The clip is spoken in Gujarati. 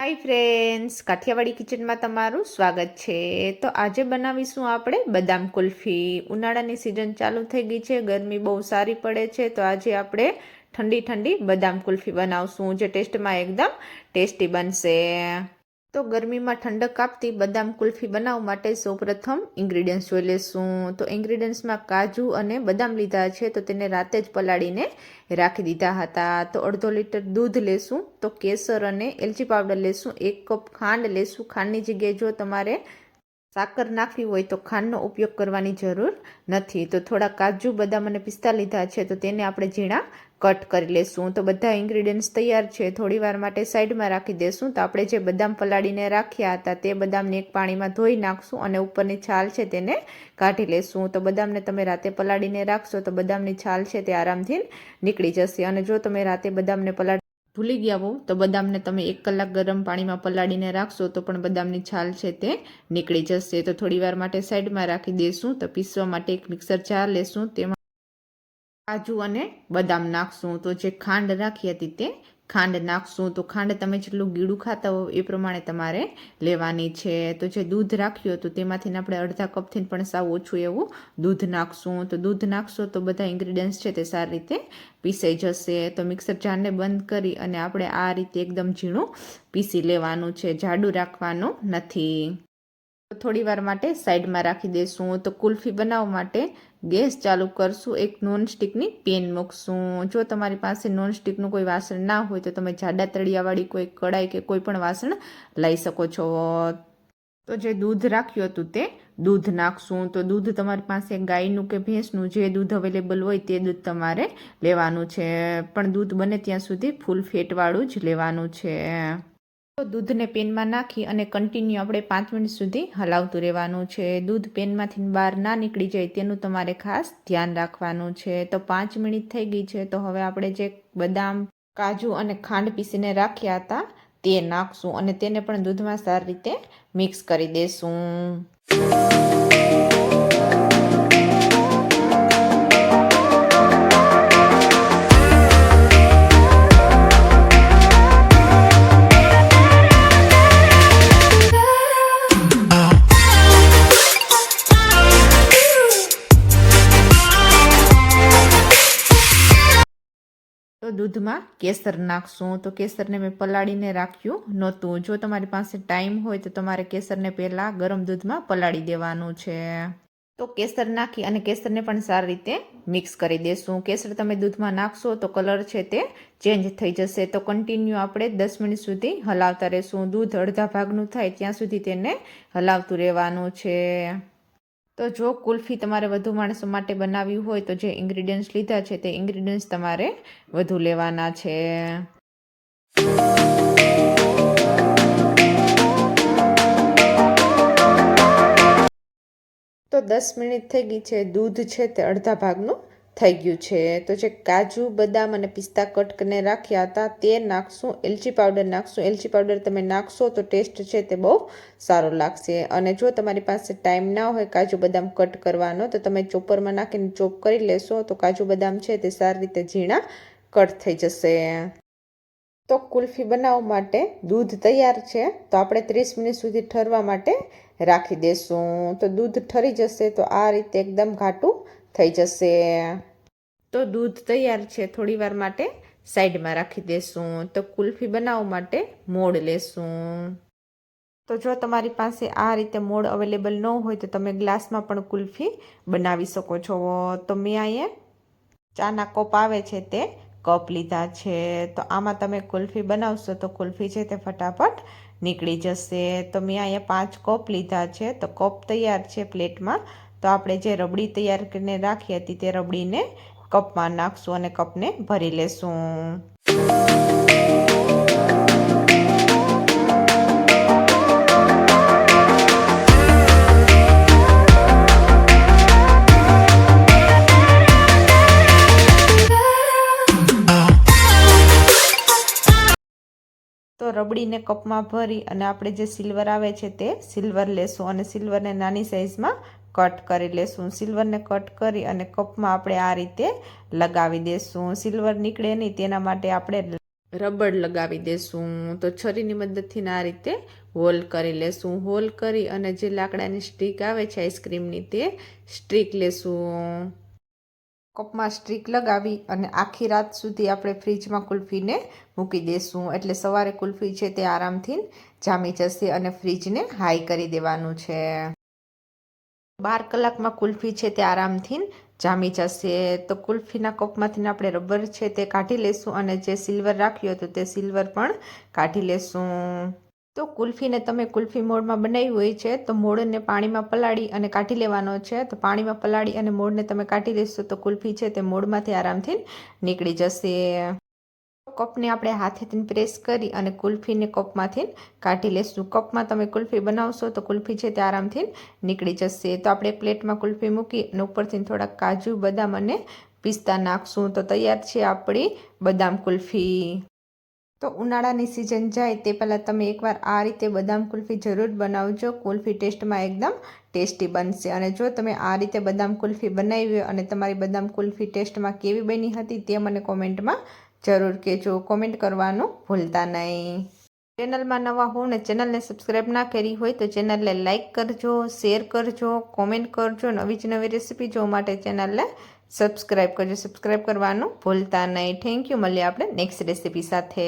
હાય ફ્રેન્ડ્સ કાઠિયાવાડી કિચનમાં તમારું સ્વાગત છે. તો આજે બનાવીશું આપણે બદામ કુલ્ફી. ઉનાળાની સિઝન ચાલુ થઈ ગઈ છે, ગરમી બહુ સારી પડે છે, તો આજે આપણે ઠંડી ઠંડી બદામ કુલ્ફી બનાવશું, જે ટેસ્ટમાં એકદમ ટેસ્ટી બનશે. તો ગરમીમાં ઠંડક આપતી બદામ કુલ્ફી બનાવવા માટે સૌપ્રથમ ઇન્ગ્રીડિયન્ટ્સ જોઈ લેશું. તો ઇન્ગ્રીડિયન્ટ્સમાં કાજુ અને બદામ લીધા છે, તો તેને રાતે જ પલાળીને રાખી દીધા હતા. તો અડધો લીટર દૂધ લેશું, તો કેસર અને એલચી પાવડર લેશું, એક કપ ખાંડ લેશું. ખાંડની જગ્યાએ જો તમારે સાકર નાખવી હોય તો ખાંડનો ઉપયોગ કરવાની જરૂર નથી. તો થોડા કાજુ, બદામ અને પિસ્તા લીધા છે, તો તેને આપણે ઝીણા કટ કરી લેશું. તો બધા ઇન્ગ્રીડિયન્ટ્સ તૈયાર છે. થોડી વાર માટે સાઈડમાં રાખી દેશું. તો આપણે જે બદામ પલાળીને રાખ્યા હતા, તે બદામને એક પાણીમાં ધોઈ નાખશું અને ઉપરની છાલ છે તેને કાઢી લેશું. તો બદામને તમે રાતે પલાળીને રાખશો, તો બદામની છાલ છે તે આરામથી નીકળી જશે. અને જો તમે રાતે બદામને પલાળી ભૂલી ગયા હોવ, તો બદામને તમે એક કલાક ગરમ પાણીમાં પલાળીને રાખશો તો પણ બદામની છાલ છે તે નીકળી જશે. તો થોડી વાર માટે સાઈડમાં રાખી દઈશું તો પીસવા માટે એક મિક્સર જાર લેશું, તેમાં કાજુ અને બદામ નાખશું. તો જે ખાંડ રાખી હતી તે ખાંડ નાખશું તો ખાંડ તમે જેટલું ગીડું ખાતા હો એ પ્રમાણે તમારે લેવાની છે. તો જે દૂધ રાખ્યું હતું તેમાંથી આપણે અડધા કપથી પણ સાવ ઓછું એવું દૂધ નાખશું. તો દૂધ નાખશો તો બધા ઇન્ગ્રીડિયન્ટ્સ છે તે સારી રીતે પીસાઈ જશે. તો મિક્સર જારને બંધ કરી અને આપણે આ રીતે એકદમ ઝીણું પીસી લેવાનું છે. જાડું રાખવાનું નથી. થોડી વાર માટે સાઈડમાં રાખી દઈશું તો કુલ્ફી બનાવવા માટે ગેસ ચાલુ કરશું, એક નોનસ્ટિકની પેન મૂકશું. જો તમારી પાસે નોનસ્ટિકનું કોઈ વાસણ ના હોય તો તમે જાડા તળિયાવાળી કોઈ કડાઈ કે કોઈ પણ વાસણ લઈ શકો છો. તો જે દૂધ રાખ્યું હતું તે દૂધ નાખશું. તો દૂધ તમારી પાસે ગાયનું કે ભેંસનું જે દૂધ અવેલેબલ હોય તે દૂધ તમારે લેવાનું છે. પણ દૂધ બને ત્યાં સુધી ફૂલ ફેટવાળું જ લેવાનું છે. દૂધને પેનમાં નાખી અને કન્ટિન્યુ આપણે પાંચ મિનિટ સુધી હલાવતું રહેવાનું છે. દૂધ પેનમાંથી બહાર ના નીકળી જાય તેનું તમારે ખાસ ધ્યાન રાખવાનું છે. તો પાંચ મિનિટ થઈ ગઈ છે, તો હવે આપણે જે બદામ, કાજુ અને ખાંડ પીસીને રાખ્યા હતા તે નાખશું અને તેને પણ દૂધમાં સારી રીતે મિક્સ કરી દેશું. તો દૂધમાં કેસર નાખશું. તો કેસરને મેં પલાળીને રાખ્યું નહોતું. જો તમારી પાસે ટાઈમ હોય તો તમારે કેસરને પહેલાં ગરમ દૂધમાં પલાળી દેવાનું છે. તો કેસર નાખી અને કેસરને પણ સારી રીતે મિક્સ કરી દેશું. કેસર તમે દૂધમાં નાખશો તો કલર છે તે ચેન્જ થઈ જશે. તો કન્ટિન્યુ આપણે દસ મિનિટ સુધી હલાવતા રહેશું. દૂધ અડધા ભાગનું થાય ત્યાં સુધી તેને હલાવતું રહેવાનું છે. તો જો કુલ્ફી તમારે વધુ માણસો માટે બનાવવી હોય તો જે ઇન્ગ્રીડિયન્ટ્સ લીધા છે તે ઇન્ગ્રીડિયન્ટ્સ તમારે વધુ લેવાના છે. તો દસ મિનિટ થઈ ગઈ છે. દૂધ છે તે અડધા ભાગનું. થઈ ગયું છે. તો જે કાજુ, બદામ અને પિસ્તા કટ કરીને રાખ્યા હતા, તે નાખશું. એલચી પાવડર નાખશું. એલચી પાવડર તમે નાખશો તો ટેસ્ટ છે તે બહુ સારો લાગશે. અને જો તમારી પાસે ટાઈમ ના હોય કાજુ, બદામ કટ કરવાનો, તો તમે ચોપરમાં નાખીને ચોપ કરી લેશો તો કાજુ, બદામ છે તે સારી રીતે ઝીણા કટ થઈ જશે. તો કુલ્ફી બનાવવા માટે દૂધ તૈયાર છે. તો આપણે ત્રીસ મિનિટ સુધી ઠરવા માટે રાખી દેશું. તો દૂધ ઠરી જશે તો આ રીતે એકદમ ઘાટું થઈ જશે. તો દૂધ તૈયાર છે થોડી વાર માટે સાઈડમાં રાખી દેશું. તો કુલ્ફી બનાવવા માટે મોડ લેશું. તો જો તમારી પાસે આ રીતે મોડ અવેલેબલ ન હોય તો તમે ગ્લાસમાં પણ કુલ્ફી બનાવી શકો છો. તો મેં અહીંયા ચાના કપ આવે છે તે કપ લીધા છે. તો આમાં તમે કુલ્ફી બનાવશો તો કુલ્ફી છે તે ફટાફટ નીકળી જશે. તો મેં અહીંયા પાંચ કપ લીધા છે. તો કપ તૈયાર છે પ્લેટમાં. તો આપણે જે રબડી તૈયાર કરીને રાખી હતી તે રબડીને કપમાં નાખશું અને કપને ભરી લેશું. તો રબડીને કપમાં ભરી અને આપણે જે સિલ્વર આવે છે તે સિલ્વર લેશું અને સિલ્વરને નાની સાઇઝમાં કટ કરી લેશું, સિલ્વરને કટ કરી અને કપમાં આપણે આ રીતે લગાવી દેશું. સિલ્વર નીકળે નહીં, તેના માટે આપણે રબડ લગાવી દેશું. તો છરીની મદદથી આ રીતે હોલ કરી લેશું. હોલ કરી અને જે લાકડાની સ્ટીક આવે છે આઈસ્ક્રીમની, તે સ્ટ્રીક લેશું. કપમાં સ્ટ્રીક લગાવી અને આખી રાત સુધી આપણે ફ્રીજમાં કુલ્ફીને મૂકી દેશું. એટલે સવારે કુલ્ફી છે તે આરામથી જામી જશે અને ફ્રીજને હાઈ કરી દેવાનું છે. બાર કલાકમાં કુલ્ફી છે તે આરામથી જામી જશે. તો કુલ્ફીના કપમાંથી આપણે રબર છે તે કાઢી લેશું અને જે સિલ્વર રાખ્યું હતું તે સિલ્વર પણ કાઢી લેશું. તો કુલ્ફીને તમે કુલ્ફી મોડમાં બનાવી હોય છે તો મોડને પાણીમાં પલાળી અને કાઢી લેવાનો છે. તો પાણીમાં પલાળી અને મોડને તમે કાઢી લેશો તો કુલ્ફી છે તે મોડમાંથી આરામથી નીકળી જશે. કપને આપણે હાથેથી પ્રેસ કરી અને કુલ્ફીને કપમાંથી કાઢી લેશું. કપમાં તમે કુલ્ફી બનાવશો તો કુલ્ફી છે તે આરામથી નીકળી જશે. તો આપણે પ્લેટમાં કુલ્ફી મૂકી અને ઉપરથી થોડાક કાજુ, બદામ અને પિસ્તા નાખશું. તો તૈયાર છે આપણી બદામ કુલ્ફી. તો ઉનાળાની સિઝન જાય તે પહેલાં તમે એકવાર આ રીતે બદામ કુલ્ફી જરૂર બનાવજો. કુલ્ફી ટેસ્ટમાં એકદમ ટેસ્ટી બનશે. અને જો તમે આ રીતે બદામ કુલ્ફી બનાવી અને તમારી બદામ કુલ્ફી ટેસ્ટમાં કેવી બની હતી તે મને કોમેન્ટમાં જરૂર કહેજો. કોમેન્ટ કરવાનું ભૂલતા નહીં. ચેનલમાં નવા હો ને ચેનલને સબસ્ક્રાઈબ ના કરી હોય તો ચેનલને લાઇક કરજો શેર કરજો કોમેન્ટ કરજો. નવી જ નવી રેસીપી જોવા માટે ચેનલને સબસ્ક્રાઈબ કરજો. સબસ્ક્રાઈબ કરવાનું ભૂલતા નહીં. થેન્ક યુ મળીએ આપણે નેક્સ્ટ રેસીપી સાથે.